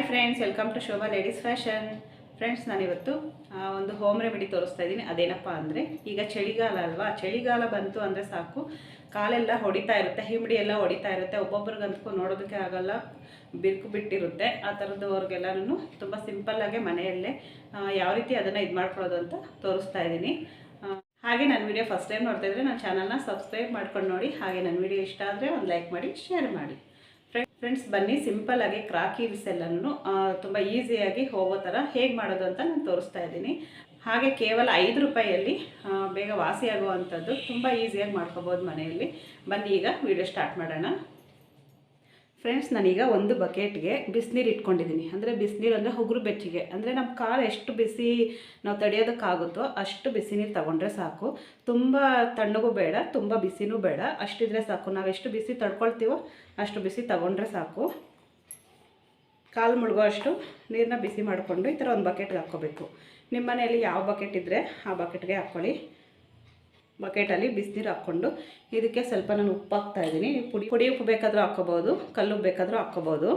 Hi friends welcome to Shobha ladies fashion friends ನಾನಿವತ್ತು ಒಂದು home remedy ತೋರಿಸ್ತಾ ಇದ್ದೀನಿ. ಅದೇನಪ್ಪ ಅಂದರೆ, ಈಗ ಚಳಿಗಾಲ ಅಲ್ವಾ? ಚಳಿಗಾಲ ಬಂತು ಅಂದರೆ ಸಾಕು. ಕಾಲೆಲ್ಲ ಹೊಡಿತಾ ಇರುತ್ತೆ ಹಿಮಡಿ ಎಲ್ಲ ಹೊಡಿತಾ ಇರುತ್ತೆ. ಒಬ್ಬೊಬ್ರಿಗಂತೂ ನೋಡೋದಕ್ಕೆ ಆಗಲ್ಲ. ಬಿರುಕು ಬಿಟ್ಟಿರುತ್ತೆ. ಆ ಥರದವ್ರಿಗೆಲ್ಲರೂ ತುಂಬ ಸಿಂಪಲ್ಲಾಗೆ ಮನೆಯಲ್ಲೇ ಯಾವ ರೀತಿ ಅದನ್ನು ಇದು ಮಾಡ್ಕೊಳ್ಳೋದು ಅಂತ ತೋರಿಸ್ತಾ ಇದ್ದೀನಿ. ಹಾಗೆ ನನ್ನ ವಿಡಿಯೋ ಫಸ್ಟ್ ಟೈಮ್ ನೋಡ್ತಾ ಇದ್ರೆ ನನ್ನ ಚಾನಲ್ನ ಸಬ್ಸ್ಕ್ರೈಬ್ ಮಾಡ್ಕೊಂಡು ನೋಡಿ. ಹಾಗೆ ನನ್ನ ವಿಡಿಯೋ ಇಷ್ಟ ಆದರೆ ಒಂದು ಲೈಕ್ ಮಾಡಿ ಶೇರ್ ಮಾಡಿ. ಫ್ರೆಂಡ್ಸ್ ಬನ್ನಿ. ಸಿಂಪಲ್ ಆಗಿ ಕ್ರಾಕೀಸ್ ಎಲ್ಲನೂ ತುಂಬ ಈಸಿಯಾಗಿ ಹೋಗೋ ಥರ ಹೇಗೆ ಮಾಡೋದು ಅಂತ ನಾನು ತೋರಿಸ್ತಾ ಇದ್ದೀನಿ. ಹಾಗೆ ಕೇವಲ ಐದು ರೂಪಾಯಿಯಲ್ಲಿ ಬೇಗ ಬೇಗ ವಾಸಿಯಾಗುವಂಥದ್ದು ತುಂಬ ಈಸಿಯಾಗಿ ಮಾಡ್ಕೋಬೋದು ಮನೆಯಲ್ಲಿ. ಬನ್ನಿ, ಈಗ ವಿಡಿಯೋ ಸ್ಟಾರ್ಟ್ ಮಾಡೋಣ. ಫ್ರೆಂಡ್ಸ್ ನಾನೀಗ ಒಂದು ಬಕೆಟ್ಗೆ ಬಿಸಿನೀರು ಇಟ್ಕೊಂಡಿದ್ದೀನಿ. ಅಂದರೆ ಬಿಸಿನೀರು ಅಂದರೆ ಉಗುರು ಬೆಚ್ಚಿಗೆ. ಅಂದರೆ ನಮ್ಮ ಕಾಲು ಎಷ್ಟು ಬಿಸಿ ನಾವು ತಡೆಯೋದಕ್ಕಾಗುತ್ತೋ ಅಷ್ಟು ಬಿಸಿ ನೀರು ತಗೊಂಡ್ರೆ ಸಾಕು. ತುಂಬ ತಣ್ಣಗೂ ಬೇಡ, ತುಂಬ ಬಿಸಿನೂ ಬೇಡ. ಅಷ್ಟಿದ್ರೆ ಸಾಕು. ನಾವು ಎಷ್ಟು ಬಿಸಿ ತಡ್ಕೊಳ್ತೀವೋ ಅಷ್ಟು ಬಿಸಿ ತಗೊಂಡ್ರೆ ಸಾಕು. ಕಾಲು ಮುಳುಗೋ ಅಷ್ಟು ನೀರನ್ನ ಬಿಸಿ ಮಾಡಿಕೊಂಡು ಈ ಥರ ಒಂದು ಬಕೆಟ್ಗೆ ಹಾಕ್ಕೋಬೇಕು. ನಿಮ್ಮ ಮನೆಯಲ್ಲಿ ಯಾವ ಬಕೆಟ್ ಇದ್ದರೆ ಆ ಬಕೆಟ್ಗೆ ಹಾಕ್ಕೊಳ್ಳಿ ಬಕೆಟಲ್ಲಿ ಬಿಸಿನೀರು ಹಾಕ್ಕೊಂಡು ಇದಕ್ಕೆ ಸ್ವಲ್ಪ ನಾನು ಉಪ್ಪು ಹಾಕ್ತಾ ಇದ್ದೀನಿ. ಪುಡಿ ಪುಡಿ ಉಪ್ಪು ಬೇಕಾದರೂ ಹಾಕ್ಕೋಬೋದು, ಕಲ್ಲು ಬೇಕಾದರೂ ಹಾಕ್ಕೋಬೋದು.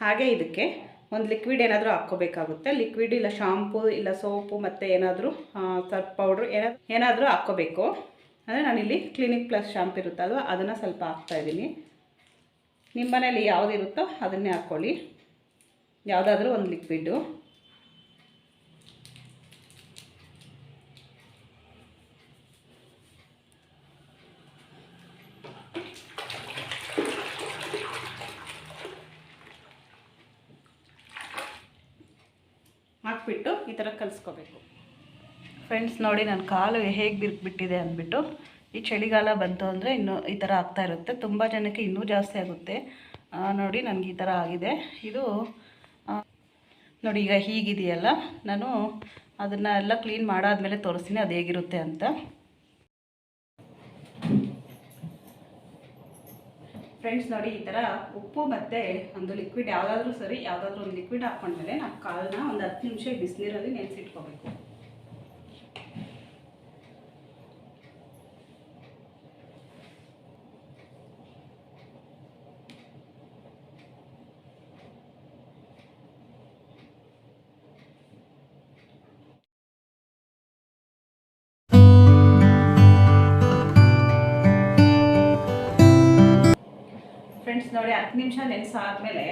ಹಾಗೆ ಇದಕ್ಕೆ ಒಂದು ಲಿಕ್ವಿಡ್ ಏನಾದರೂ ಹಾಕ್ಕೋಬೇಕಾಗುತ್ತೆ. ಲಿಕ್ವಿಡ್ ಇಲ್ಲ ಶಾಂಪು ಇಲ್ಲ ಸೋಪು ಮತ್ತು ಏನಾದರೂ ಸರ್ಪ್ ಪೌಡ್ರು ಏನಾದ್ರು ಏನಾದರೂ ಹಾಕ್ಕೋಬೇಕು. ಅಂದರೆ ನಾನಿಲ್ಲಿ ಕ್ಲಿನಿಕ್ ಪ್ಲಸ್ ಶಾಂಪು ಇರುತ್ತಲ್ವ, ಅದನ್ನು ಸ್ವಲ್ಪ ಹಾಕ್ತಾಯಿದ್ದೀನಿ ನಿಮ್ಮ ಮನೇಲಿ ಯಾವುದಿರುತ್ತೋ ಅದನ್ನೇ ಹಾಕ್ಕೊಳ್ಳಿ. ಯಾವುದಾದ್ರೂ ಒಂದು ಲಿಕ್ವಿಡ್ಡು ಹಾಕ್ಬಿಟ್ಟು ಈ ಥರ ಕಲಿಸ್ಕೋಬೇಕು. ಫ್ರೆಂಡ್ಸ್ ನೋಡಿ ನನ್ನ ಕಾಲು ಹೇಗೆ ಬಿರುಕ್ಬಿಟ್ಟಿದೆ ಅಂದ್ಬಿಟ್ಟು, ಈ ಚಳಿಗಾಲ ಬಂತು ಅಂದರೆ ಇನ್ನೂ ಈ ಥರ ಆಗ್ತಾ ಇರುತ್ತೆ. ತುಂಬ ಜನಕ್ಕೆ ಇನ್ನೂ ಜಾಸ್ತಿ ಆಗುತ್ತೆ. ನೋಡಿ ನನಗೆ ಈ ಥರ ಆಗಿದೆ. ಇದು ನೋಡಿ ಈಗ ಹೀಗಿದೆಯಲ್ಲ. ನಾನು ಅದನ್ನು ಎಲ್ಲ ಕ್ಲೀನ್ ಮಾಡಾದಮೇಲೆ ತೋರಿಸ್ತೀನಿ, ಅದು ಹೇಗಿರುತ್ತೆ ಅಂತ. ಫ್ರೆಂಡ್ಸ್ ನೋಡಿ ಈ ಥರ ಉಪ್ಪು ಮತ್ತು ಒಂದು ಲಿಕ್ವಿಡ್ ಯಾವುದಾದ್ರೂ ಸರಿ, ಯಾವುದಾದ್ರೂ ಒಂದು ಲಿಕ್ವಿಡ್ ಹಾಕ್ಕೊಂಡ್ಮೇಲೆ ನಾವು ಕಾಲನ್ನ ಒಂದು ಹತ್ತು ನಿಮಿಷ ಬಿಸಿನೀರಲ್ಲಿ ನೆನೆಸಿಟ್ಕೋಬೇಕು. ಫ್ರೆಂಡ್ಸ್ ನೋಡಿ ಹತ್ತು ನಿಮಿಷ ನೆನೆಸಾದ್ಮೇಲೆ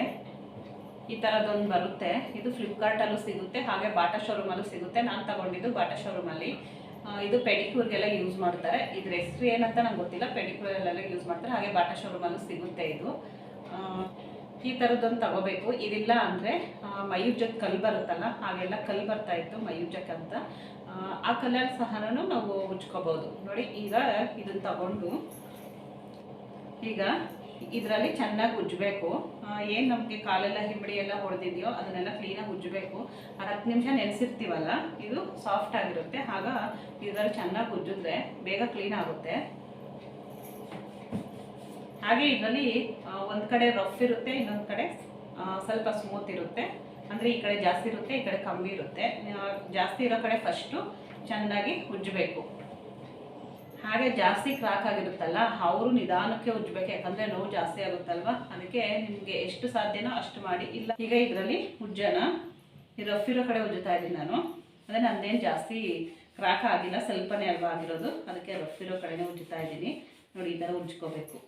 ಈ ಥರದ್ದೊಂದು ಬರುತ್ತೆ. ಇದು ಫ್ಲಿಪ್ಕಾರ್ಟಲ್ಲೂ ಸಿಗುತ್ತೆ ಹಾಗೆ ಬಾಟಾ ಶೋರೂಮಲ್ಲೂ ಸಿಗುತ್ತೆ. ನಾನು ತಗೊಂಡಿದ್ದು ಬಾಟಾ ಶೋರೂಮಲ್ಲಿ ಇದು ಪೆಡಿಕ್ಯೂರ್ಗೆಲ್ಲ ಯೂಸ್ ಮಾಡ್ತಾರೆ. ಇದ್ರ ಹೆಸ್ರು ಏನಂತ ನಂಗೆ ಗೊತ್ತಿಲ್ಲ. ಪೆಡಿಕ್ಯೂರಲ್ಲೆಲ್ಲ ಯೂಸ್ ಮಾಡ್ತಾರೆ. ಹಾಗೆ ಬಾಟಾ ಶೋರೂಮಲ್ಲೂ ಸಿಗುತ್ತೆ ಇದು. ಈ ಥರದ್ದೊಂದು ತಗೋಬೇಕು. ಇದಿಲ್ಲ ಅಂದರೆ ಮಯೂಜಕ್ಕೆ ಕಲ್ಲು ಬರುತ್ತಲ್ಲ ಹಾಗೆಲ್ಲ ಕಲ್ಲು ಬರ್ತಾ ಇತ್ತು ಮಯೂಜಕ್ಕೆ ಅಂತ. ಆ, ಕಲ್ಲಲ್ಲಿ ಸಹ ನಾವು ಉಜ್ಕೋಬೋದು. ನೋಡಿ ಈಗ ಇದನ್ನು ತಗೊಂಡು ಈಗ ಇದರಲ್ಲಿ ಚೆನ್ನಾಗಿ ಉಜ್ಜಬೇಕು. ಏನು ನಮಗೆ ಕಾಲೆಲ್ಲ ಹಿಂಬಡಿ ಎಲ್ಲ ಹೊಡೆದಿದೆಯೋ ಅದನ್ನೆಲ್ಲ ಕ್ಲೀನಾಗಿ ಉಜ್ಜಬೇಕು. ಹತ್ತು ನಿಮಿಷ ನೆನೆಸಿರ್ತೀವಲ್ಲ, ಇದು ಸಾಫ್ಟ್ ಆಗಿರುತ್ತೆ. ಆಗ ಇದರಲ್ಲಿ ಚೆನ್ನಾಗಿ ಉಜ್ಜಿದ್ರೆ ಬೇಗ ಕ್ಲೀನ್ ಆಗುತ್ತೆ. ಹಾಗೆ ಇದರಲ್ಲಿ ಒಂದು ಕಡೆ ರಫ್ ಇರುತ್ತೆ, ಇನ್ನೊಂದು ಕಡೆ ಸ್ವಲ್ಪ ಸ್ಮೂತ್ ಇರುತ್ತೆ. ಅಂದರೆ ಈ ಕಡೆ ಜಾಸ್ತಿ ಇರುತ್ತೆ, ಈ ಕಡೆ ಕಮ್ಮಿ ಇರುತ್ತೆ. ಜಾಸ್ತಿ ಇರೋ ಕಡೆ ಫಸ್ಟು ಚೆನ್ನಾಗಿ ಉಜ್ಜಬೇಕು. ಹಾಗೆ ಜಾಸ್ತಿ ಕ್ರಾಕ್ ಆಗಿರುತ್ತಲ್ಲ, ಅವರು ನಿಧಾನಕ್ಕೆ ಉಜ್ಜಬೇಕು, ಯಾಕಂದರೆ ನೋವು ಜಾಸ್ತಿ ಆಗುತ್ತಲ್ವಾ? ಅದಕ್ಕೆ ನಿಮಗೆ ಎಷ್ಟು ಸಾಧ್ಯನೋ ಅಷ್ಟು ಮಾಡಿ. ಇಲ್ಲ, ಈಗ ಇದರಲ್ಲಿ ಉಜ್ಜನ, ಈ ರಫ್ ಇರೋ ಕಡೆ ಉಜ್ಜುತ್ತಾ ಇದ್ದೀನಿ ನಾನು. ಅಂದರೆ ನಂದೇನು ಜಾಸ್ತಿ ಕ್ರಾಕ್ ಆಗಿಲ್ಲ, ಸ್ವಲ್ಪನೇ ಅಲ್ವಾ ಆಗಿರೋದು. ಅದಕ್ಕೆ ರಫ್ ಇರೋ ಕಡೆನೇ ಉಜ್ಜುತ್ತಾ ಇದ್ದೀನಿ. ನೋಡಿ, ಈ ಥರ ಉಜ್ಕೋಬೇಕು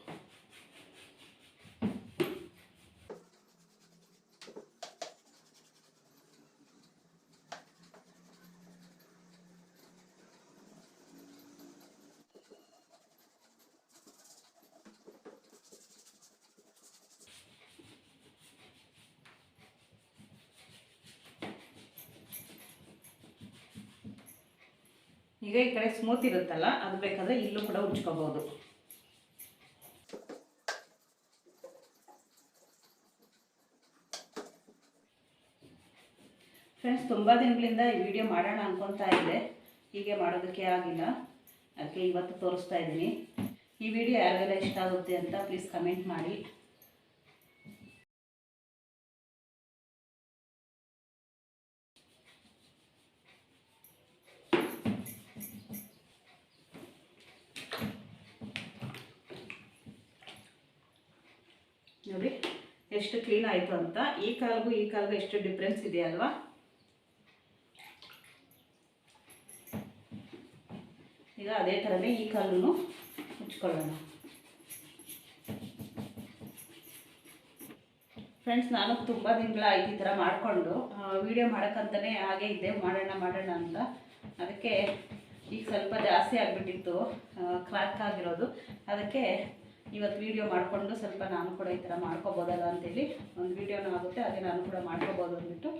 ಈಗ ಈ ಕಡೆ ಸ್ಮೂತ್ ಇರುತ್ತಲ್ಲ, ಅದು ಬೇಕಾದ್ರೆ ಇಲ್ಲೂ ಕೂಡ ಉಜ್ಕೋಬಹುದು ಫ್ರೆಂಡ್ಸ್ ತುಂಬ ದಿನಗಳಿಂದ ಈ ವಿಡಿಯೋ ಮಾಡೋಣ ಅನ್ಕೊತಾ ಇದ್ದೆ. ಹೀಗೆ ಮಾಡೋದಕ್ಕೆ ಆಗಿಲ್ಲ. ಅದಕ್ಕೆ ಇವತ್ತು ತೋರಿಸ್ತಾ ಇದ್ದೀನಿ. ಈ ವಿಡಿಯೋ ಯಾರಿಗೆಲ್ಲ ಇಷ್ಟ ಆಗುತ್ತೆ ಅಂತ ಪ್ಲೀಸ್ ಕಮೆಂಟ್ ಮಾಡಿ. ನೋಡಿ, ಎಷ್ಟು ಕ್ಲೀನ್ ಆಯಿತು ಅಂತ. ಈ ಕಾಲ್ಗೂ ಈ ಕಾಲ್ಗೂ ಎಷ್ಟು ಡಿಫ್ರೆನ್ಸ್ ಇದೆ ಅಲ್ವಾ? ಈಗ ಅದೇ ಥರನೇ ಈ ಕಾಲೂ ಮುಚ್ಕೊಳ್ಳೋಣ. ಫ್ರೆಂಡ್ಸ್ ನಾನು ತುಂಬ ದಿನಗಳಾಯ್ತು ಈ ಥರ ಮಾಡಿಕೊಂಡು. ವೀಡಿಯೋ ಮಾಡೋಕ್ಕಂತಲೇ ಹಾಗೆ ಇದ್ದೆ ಮಾಡೋಣ ಮಾಡೋಣ ಅಂತ. ಅದಕ್ಕೆ ಈಗ ಸ್ವಲ್ಪ ಜಾಸ್ತಿ ಆಗಿಬಿಟ್ಟಿತ್ತು. ಕ್ರ್ಯಾಕ್ ಆಗಿರೋದು. ಅದಕ್ಕೆ ಇವತ್ತು ವೀಡಿಯೋ ಮಾಡಿಕೊಂಡು ಸ್ವಲ್ಪ ನಾನು ಕೂಡ ಈ ಥರ ಮಾಡ್ಕೋಬೋದಲ್ಲ ಅಂತೇಳಿ ಒಂದು ವೀಡಿಯೋನೂ ಆಗುತ್ತೆ ಅದೇ ನಾನು ಕೂಡ ಮಾಡ್ಕೋಬೋದು ಅಂದ್ಬಿಟ್ಟು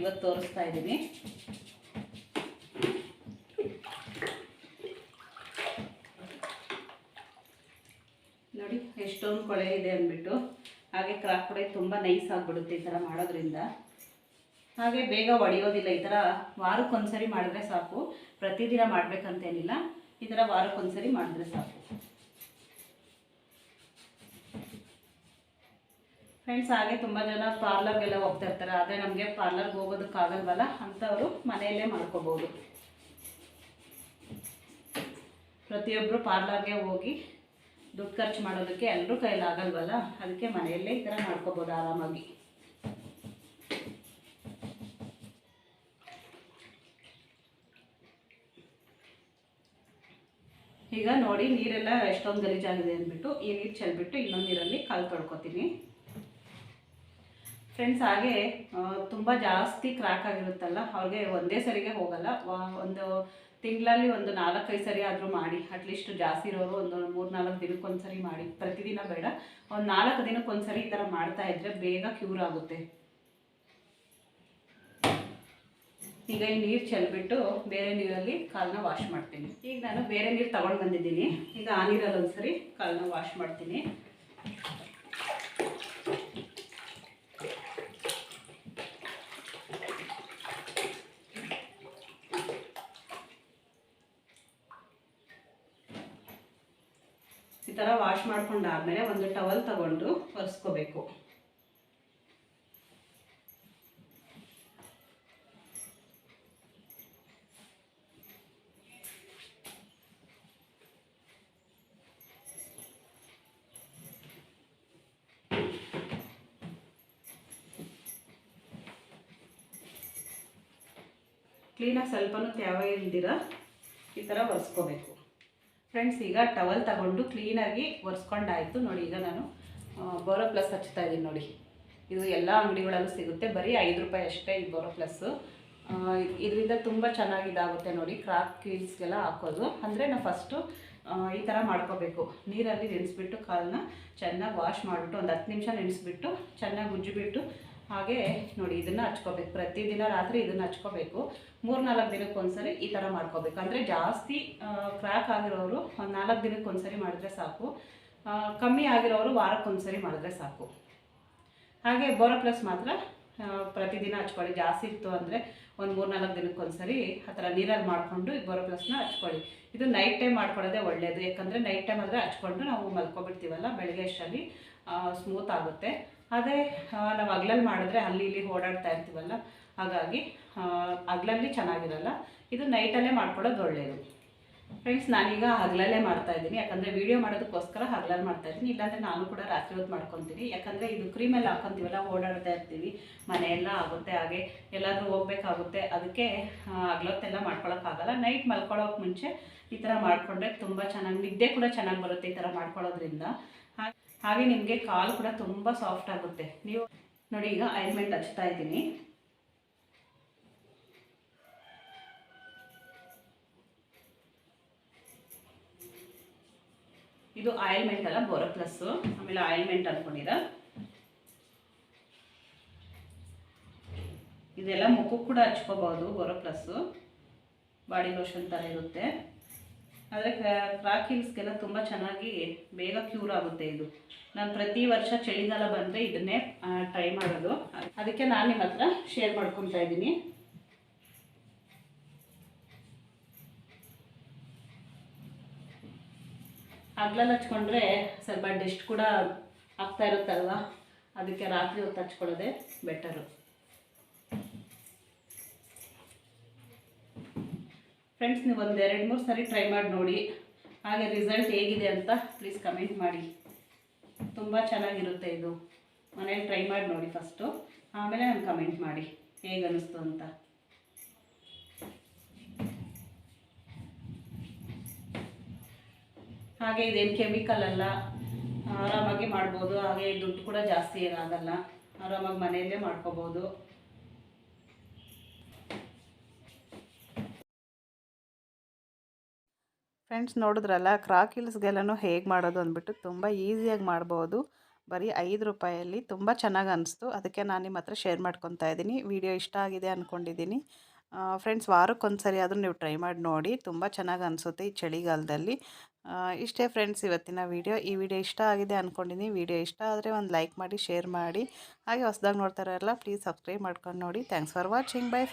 ಇವತ್ತು ತೋರಿಸ್ತಾ ಇದ್ದೀನಿ. ನೋಡಿ, ಎಷ್ಟೊಂದು ಕೊಳೆ ಇದೆ ಅಂದ್ಬಿಟ್ಟು. ಹಾಗೆ ಕ್ರಾಕ್ ಕೂಡ ತುಂಬ ನೈಸ್ ಆಗಿಬಿಡುತ್ತೆ ಈ ಥರ ಮಾಡೋದ್ರಿಂದ. ಹಾಗೆ ಬೇಗ ಒಡೆಯೋದಿಲ್ಲ, ಈ ಥರ ವಾರಕ್ಕೊಂದ್ಸರಿ ಮಾಡಿದ್ರೆ ಸಾಕು. ಪ್ರತಿದಿನ ಮಾಡಬೇಕಂತೇನಿಲ್ಲ. ಈ ಥರ ವಾರಕ್ಕೊಂದ್ಸರಿ ಮಾಡಿದ್ರೆ ಸಾಕು. ಫ್ರೆಂಡ್ಸ್ ಹಾಗೆ ತುಂಬ ಜನ ಪಾರ್ಲರ್ಗೆಲ್ಲ ಹೋಗ್ತಾ ಇರ್ತಾರೆ. ಆದರೆ ನಮಗೆ ಪಾರ್ಲರ್ಗೆ ಹೋಗೋದಕ್ಕಾಗಲ್ವಲ್ಲ ಅಂಥವರು ಮನೆಯಲ್ಲೇ ಮಾಡ್ಕೋಬೋದು. ಪ್ರತಿಯೊಬ್ಬರು ಪಾರ್ಲರ್ಗೆ ಹೋಗಿ ದುಡ್ಡು ಖರ್ಚು ಮಾಡೋದಕ್ಕೆ ಎಲ್ಲರೂ ಕೈಲಿ ಆಗಲ್ವಲ್ಲ? ಅದಕ್ಕೆ ಮನೆಯಲ್ಲೇ ಈ ಥರ ಮಾಡ್ಕೋಬೋದು ಆರಾಮಾಗಿ. ಈಗ ನೋಡಿ ನೀರೆಲ್ಲ ಎಷ್ಟೊಂದು ಗಲೀಜಾಗಿದೆ ಅಂದ್ಬಿಟ್ಟು ಈ ನೀರು ಚೆಲ್ಬಿಟ್ಟು ಇನ್ನೊಂದು ನೀರಲ್ಲಿ ಕಾಲು ತೊಳ್ಕೊತೀನಿ. ಫ್ರೆಂಡ್ಸ್ ಹಾಗೆ ತುಂಬ ಜಾಸ್ತಿ ಕ್ರ್ಯಾಕ್ ಆಗಿರುತ್ತಲ್ಲ, ಅವ್ರಿಗೆ ಒಂದೇ ಸರಿಗೆ ಹೋಗಲ್ಲ. ಒಂದು ತಿಂಗಳಲ್ಲಿ ಒಂದು ನಾಲ್ಕೈದು ಸರಿ ಆದರೂ ಮಾಡಿ ಅಟ್ಲೀಸ್ಟ್ ಜಾಸ್ತಿ ಇರೋರು ಒಂದು ಮೂರು ನಾಲ್ಕು ದಿನಕ್ಕೊಂದ್ಸರಿ ಮಾಡಿ. ಪ್ರತಿದಿನ ಬೇಡ. ಒಂದು ನಾಲ್ಕು ದಿನಕ್ಕೊಂದ್ಸರಿ ಈ ಥರ ಮಾಡ್ತಾ ಇದ್ರೆ ಬೇಗ ಕ್ಯೂರ್ ಆಗುತ್ತೆ. ಈಗ ಈ ನೀರು ಚೆಲ್ಬಿಟ್ಟು ಬೇರೆ ನೀರಲ್ಲಿ ಕಾಲನ್ನ ವಾಶ್ ಮಾಡ್ತೀನಿ. ಈಗ ನಾನು ಬೇರೆ ನೀರು ತಗೊಂಡು ಬಂದಿದ್ದೀನಿ. ಈಗ ಆ ನೀರಲ್ಲಿ ಒಂದ್ಸರಿ ಕಾಲನ್ನ ವಾಶ್ ಮಾಡ್ತೀನಿ ಈ ಥರ ವಾಶ್ ಮಾಡ್ಕೊಂಡಾದ್ಮೇಲೆ ಒಂದು ಟವಲ್ ತಗೊಂಡು ಒರೆಸ್ಕೋಬೇಕು. ಕ್ಲೀನಾಗಿ ಸ್ವಲ್ಪನೂ ತ್ಯಾವ ಇಲ್ದಿರ ಈ ಥರ ಒರೆಸ್ಕೋಬೇಕು. ಫ್ರೆಂಡ್ಸ್ ಈಗ ಟವಲ್ ತಗೊಂಡು ಕ್ಲೀನಾಗಿ ಒರೆಸ್ಕೊಂಡಾಯಿತು. ನೋಡಿ, ಈಗ ನಾನು ಬೋರೋ ಪ್ಲಸ್ ಹಚ್ತಾ ಇದ್ದೀನಿ ನೋಡಿ. ಇದು ಎಲ್ಲ ಅಂಗಡಿಗಳಲ್ಲೂ ಸಿಗುತ್ತೆ. ಬರೀ ಐದು ರೂಪಾಯಿ ಅಷ್ಟೇ ಈ ಬೋರೋ ಪ್ಲಸ್ಸು ಇದರಿಂದ ತುಂಬ ಚೆನ್ನಾಗಿ ಇದಾಗುತ್ತೆ ನೋಡಿ ಕ್ರಾಕ್ ಕೀಲ್ಸ್ಗೆಲ್ಲ ಹಾಕೋದು. ಅಂದರೆ ನಾವು ಫಸ್ಟು ಈ ಥರ ಮಾಡ್ಕೋಬೇಕು. ನೀರಲ್ಲಿ ನೆನೆಸ್ಬಿಟ್ಟು ಕಾಲನ್ನ ಚೆನ್ನಾಗಿ ವಾಶ್ ಮಾಡಿಬಿಟ್ಟು ಒಂದು ಹತ್ತು ನಿಮಿಷ ನೆನೆಸ್ಬಿಟ್ಟು ಚೆನ್ನಾಗಿ ಉಜ್ಜಿಬಿಟ್ಟು ಹಾಗೆ ನೋಡಿ ಇದನ್ನು ಹಚ್ಕೋಬೇಕು. ಪ್ರತಿದಿನ ರಾತ್ರಿ ಇದನ್ನು ಹಚ್ಕೋಬೇಕು. ಮೂರು ನಾಲ್ಕು ದಿನಕ್ಕೆ ಒಂದ್ಸರಿ ಈ ಥರ ಮಾಡ್ಕೋಬೇಕು. ಅಂದರೆ ಜಾಸ್ತಿ ಕ್ರ್ಯಾಕ್ ಆಗಿರೋರು ಒಂದು ನಾಲ್ಕು ದಿನಕ್ಕೆ ಒಂದ್ಸರಿ ಮಾಡಿದ್ರೆ ಸಾಕು. ಕಮ್ಮಿ ಆಗಿರೋರು ವಾರಕ್ಕೊಂದ್ಸರಿ ಮಾಡಿದ್ರೆ ಸಾಕು. ಹಾಗೆ ಬೋರೋ ಪ್ಲಸ್ ಮಾತ್ರ ಪ್ರತಿದಿನ ಹಚ್ಕೊಳ್ಳಿ. ಜಾಸ್ತಿ ಇತ್ತು ಅಂದರೆ ಒಂದು ಮೂರು ನಾಲ್ಕು ದಿನಕ್ಕೆ ಒಂದ್ಸರಿ ಆ ಥರ ನೀರಲ್ಲಿ ಮಾಡಿಕೊಂಡು ಈ ಬೋರೋ ಪ್ಲಸ್ನ ಹಚ್ಕೊಳ್ಳಿ. ಇದು ನೈಟ್ ಟೈಮ್ ಮಾಡ್ಕೊಳ್ಳೋದೇ ಒಳ್ಳೆಯದು ಯಾಕಂದರೆ ನೈಟ್ ಟೈಮ್ ಆದರೆ ಹಚ್ಕೊಂಡು ನಾವು ಮಲ್ಕೊಬಿಡ್ತೀವಲ್ಲ, ಬೆಳಗ್ಗೆ ಅಷ್ಟರಲ್ಲಿ ಸ್ಮೂತ್ ಆಗುತ್ತೆ. ಅದೇ ನಾವು ಹಗ್ಲಲ್ಲಿ ಮಾಡಿದ್ರೆ ಅಲ್ಲಿ ಇಲ್ಲಿ ಓಡಾಡ್ತಾ ಇರ್ತೀವಲ್ಲ, ಹಾಗಾಗಿ ಹಗಲಲ್ಲಿ ಚೆನ್ನಾಗಿರಲ್ಲ. ಇದು ನೈಟಲ್ಲೇ ಮಾಡ್ಕೊಳ್ಳೋದು ಒಳ್ಳೆಯದು ಫ್ರೆಂಡ್ಸ್ ನಾನೀಗ ಹಗಲಲ್ಲೇ ಮಾಡ್ತಾ ಇದ್ದೀನಿ. ಯಾಕಂದರೆ ವೀಡಿಯೋ ಮಾಡೋದಕ್ಕೋಸ್ಕರ ಹಗಲಲ್ಲಿ ಮಾಡ್ತಾ ಇದ್ದೀನಿ. ಇಲ್ಲಾಂದರೆ ನಾನು ಕೂಡ ರಾತ್ರಿ ಹೊತ್ತು ಮಾಡ್ಕೊತೀನಿ. ಯಾಕಂದರೆ ಇದು ಕ್ರೀಮೆಲ್ಲ ಹಾಕೊತೀವಲ್ಲ, ಓಡಾಡ್ತಾ ಇರ್ತೀವಿ. ಮನೆಯೆಲ್ಲ ಆಗುತ್ತೆ, ಹಾಗೆ ಎಲ್ಲಾದರೂ ಹೋಗ್ಬೇಕಾಗುತ್ತೆ. ಅದಕ್ಕೆ ಹಗ್ಲೊತ್ತೆಲ್ಲ ಮಾಡ್ಕೊಳಕ್ಕಾಗಲ್ಲ ನೈಟ್ ಮಲ್ಕೊಳ್ಳೋಕೆ ಮುಂಚೆ ಈ ಥರ ಮಾಡಿಕೊಂಡ್ರೆ ತುಂಬ ಚೆನ್ನಾಗಿ, ನಿದ್ದೆ ಕೂಡ ಚೆನ್ನಾಗಿ ಬರುತ್ತೆ ಈ ಥರ ಮಾಡ್ಕೊಳ್ಳೋದ್ರಿಂದ. ಹಾಗೆ ನಿಮಗೆ ಕಾಲು ಕೂಡ ತುಂಬ ಸಾಫ್ಟ್ ಆಗುತ್ತೆ. ನೀವು ನೋಡಿ, ಈಗ ಆಯಿಲ್ಮೆಂಟ್ ಹಚ್ತಾ ಇದ್ದೀನಿ. ಇದು ಆಯಿಲ್ಮೆಂಟ್ ಅಲ್ಲ, ಬೋರೋ ಪ್ಲಸ್ಸು ಆಮೇಲೆ ಆಯಿಲ್ಮೆಂಟ್ ಅಂದ್ಕೊಂಡಿರ ಇದೆಲ್ಲ ಮುಖಕ್ಕೆ ಕೂಡ ಹಚ್ಕೋಬಹುದು, ಬೋರೋ ಪ್ಲಸ್ಸು ಬಾಡಿ ಲೋಷನ್ ಥರ ಇರುತ್ತೆ. ಆದರೆ ಕ್ರಾಕ್ ಹಿಲ್ಸ್ಗೆಲ್ಲ ತುಂಬ ಚೆನ್ನಾಗಿ ಬೇಗ ಕ್ಯೂರ್ ಆಗುತ್ತೆ ಇದು. ನಾನು ಪ್ರತಿ ವರ್ಷ ಚಳಿಗಾಲ ಬಂದರೆ ಇದನ್ನೇ ಟ್ರೈ ಮಾಡೋದು. ಅದಕ್ಕೆ ನಾನು ನಿಮ್ಮ ಹತ್ರ ಶೇರ್ ಮಾಡ್ಕೊತಾ ಇದ್ದೀನಿ. ಹಗ್ಲಲ್ಲಿ ಹಚ್ಕೊಂಡ್ರೆ ಸ್ವಲ್ಪ ಡೆಸ್ಟ್ ಕೂಡ ಆಗ್ತಾ ಇರುತ್ತಲ್ವ? ಅದಕ್ಕೆ ರಾತ್ರಿ ಹೊತ್ತು ಹಚ್ಕೊಳ್ಳೋದೇ ಬೆಟರು ಫ್ರೆಂಡ್ಸ್ ನೀವು ಒಂದು ಎರಡು, ಮೂರು ಸರಿ ಟ್ರೈ ಮಾಡಿ ನೋಡಿ. ಹಾಗೆ ರಿಸಲ್ಟ್ ಹೇಗಿದೆ ಅಂತ ಪ್ಲೀಸ್ ಕಮೆಂಟ್ ಮಾಡಿ. ತುಂಬ ಚೆನ್ನಾಗಿರುತ್ತೆ ಇದು. ಮನೇಲಿ ಟ್ರೈ ಮಾಡಿ ನೋಡಿ ಫಸ್ಟು ಆಮೇಲೆ ನಾನು ಕಮೆಂಟ್ ಮಾಡಿ. ಹೇಗೆ ಅನ್ನಿಸ್ತು ಅಂತ. ಹಾಗೆ ಇದೇನು ಕೆಮಿಕಲ್ ಅಲ್ಲ. ಆರಾಮಾಗಿ ಮಾಡ್ಬೋದು. ಹಾಗೆ ದುಡ್ಡು ಕೂಡ ಜಾಸ್ತಿ ಏನಾಗಲ್ಲ. ಆರಾಮಾಗಿ ಮನೆಯಲ್ಲೇ ಮಾಡ್ಕೋಬೋದು. ಫ್ರೆಂಡ್ಸ್ ನೋಡಿದ್ರಲ್ಲ ಕ್ರಾಕ್ ಹಿಲ್ಸ್ಗೆಲ್ಲನೂ ಹೇಗೆ ಮಾಡೋದು ಅಂದ್ಬಿಟ್ಟು ತುಂಬ ಈಸಿಯಾಗಿ ಮಾಡ್ಬೋದು. ಬರೀ ಐದು ರೂಪಾಯಲ್ಲಿ ತುಂಬ ಚೆನ್ನಾಗಿ ಅನಿಸ್ತು. ಅದಕ್ಕೆ ನಾನು ನಿಮ್ಮ ಹತ್ರ ಶೇರ್ ಮಾಡ್ಕೊತಾ ಇದ್ದೀನಿ. ವಿಡಿಯೋ ಇಷ್ಟ ಆಗಿದೆ ಅಂದ್ಕೊಂಡಿದ್ದೀನಿ ಫ್ರೆಂಡ್ಸ್ ವಾರಕ್ಕೊಂದು ಸರಿ ಆದರೂ ನೀವು ಟ್ರೈ ಮಾಡಿ ನೋಡಿ. ತುಂಬ ಚೆನ್ನಾಗಿ ಅನಿಸುತ್ತೆ ಈ ಚಳಿಗಾಲದಲ್ಲಿ. ಇಷ್ಟೇ ಫ್ರೆಂಡ್ಸ್ ಇವತ್ತಿನ ವಿಡಿಯೋ. ಈ ವಿಡಿಯೋ ಇಷ್ಟ ಆಗಿದೆ ಅಂದ್ಕೊಂಡಿದ್ದೀನಿ ವಿಡಿಯೋ ಇಷ್ಟ ಆದರೆ ಒಂದು ಲೈಕ್ ಮಾಡಿ, ಶೇರ್ ಮಾಡಿ. ಹಾಗೆ ಹೊಸ್ದಾಗಿ ನೋಡ್ತಾರಲ್ಲ ಪ್ಲೀಸ್ ಸಬ್ಸ್ಕ್ರೈಬ್ ಮಾಡ್ಕೊಂಡು ನೋಡಿ. Thanks for watching. ಬೈ.